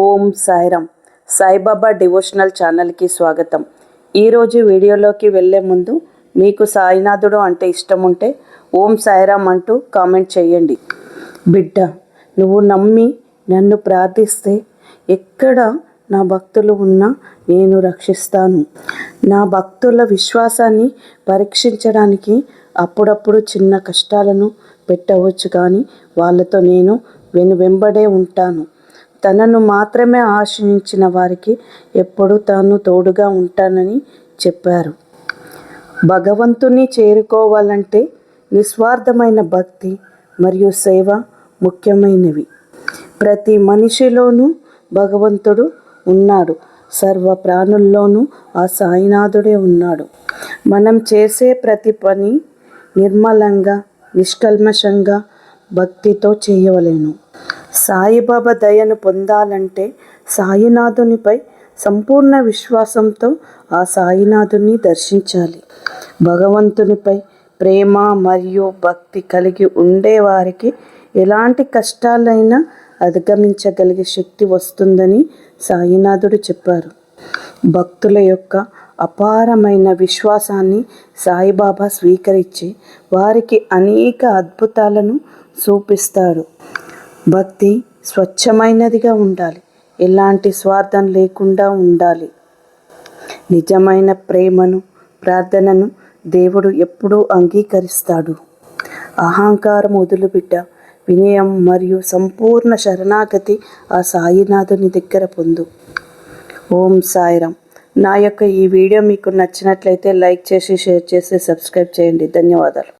ఓం Sairam. Saibaba devotional ఛానల్కి స్వాగతం. ఈరోజు వీడియోలోకి వెళ్ళే ముందు మీకు సాయినాథుడు అంటే ఇష్టం ఉంటే ఓం సాయిరామ్ అంటూ కామెంట్ చేయండి. బిడ్డ నువ్వు నమ్మి నన్ను ప్రార్థిస్తే ఎక్కడ నా భక్తులు ఉన్నా నేను రక్షిస్తాను. నా భక్తుల విశ్వాసాన్ని పరీక్షించడానికి అప్పుడప్పుడు చిన్న కష్టాలను పెట్టవచ్చు కానీ వాళ్ళతో నేను వెను వెంబడే ఉంటాను. తనను మాత్రమే ఆశ్రయించిన వారికి ఎప్పుడు తాను తోడుగా ఉంటానని చెప్పారు. భగవంతుని చేరుకోవాలంటే నిస్వార్థమైన భక్తి మరియు సేవ ముఖ్యమైనవి. ప్రతి మనిషిలోనూ భగవంతుడు ఉన్నాడు. సర్వ ప్రాణుల్లోనూ ఆ సాయినాథుడే ఉన్నాడు. మనం చేసే ప్రతి పని నిర్మలంగా నిష్కల్మషంగా భక్తితో చేయవలేను. సాయిబాబా దయను పొందాలంటే సాయినాథునిపై సంపూర్ణ విశ్వాసంతో ఆ సాయినాథుని దర్శించాలి. భగవంతునిపై ప్రేమ మరియు భక్తి కలిగి ఉండేవారికి ఎలాంటి కష్టాలైనా అధిగమించగలిగే శక్తి వస్తుందని సాయినాథుడు చెప్పారు. భక్తుల యొక్క అపారమైన విశ్వాసాన్ని సాయిబాబా స్వీకరించి వారికి అనేక అద్భుతాలను చూపిస్తాడు. భక్తి స్వచ్ఛమైనదిగా ఉండాలి. ఎలాంటి స్వార్థం లేకుండా ఉండాలి. నిజమైన ప్రేమను ప్రార్థనను దేవుడు ఎప్పుడూ అంగీకరిస్తాడు. అహంకారం వదులుబిడ్డ వినయం మరియు సంపూర్ణ శరణాగతి ఆ సాయినాథుని దగ్గర పొందు. ఓం సాయిరామ్ నా యొక్క ఈ వీడియో మీకు నచ్చినట్లయితే లైక్ చేసి షేర్ చేసి సబ్స్క్రైబ్ చేయండి. ధన్యవాదాలు.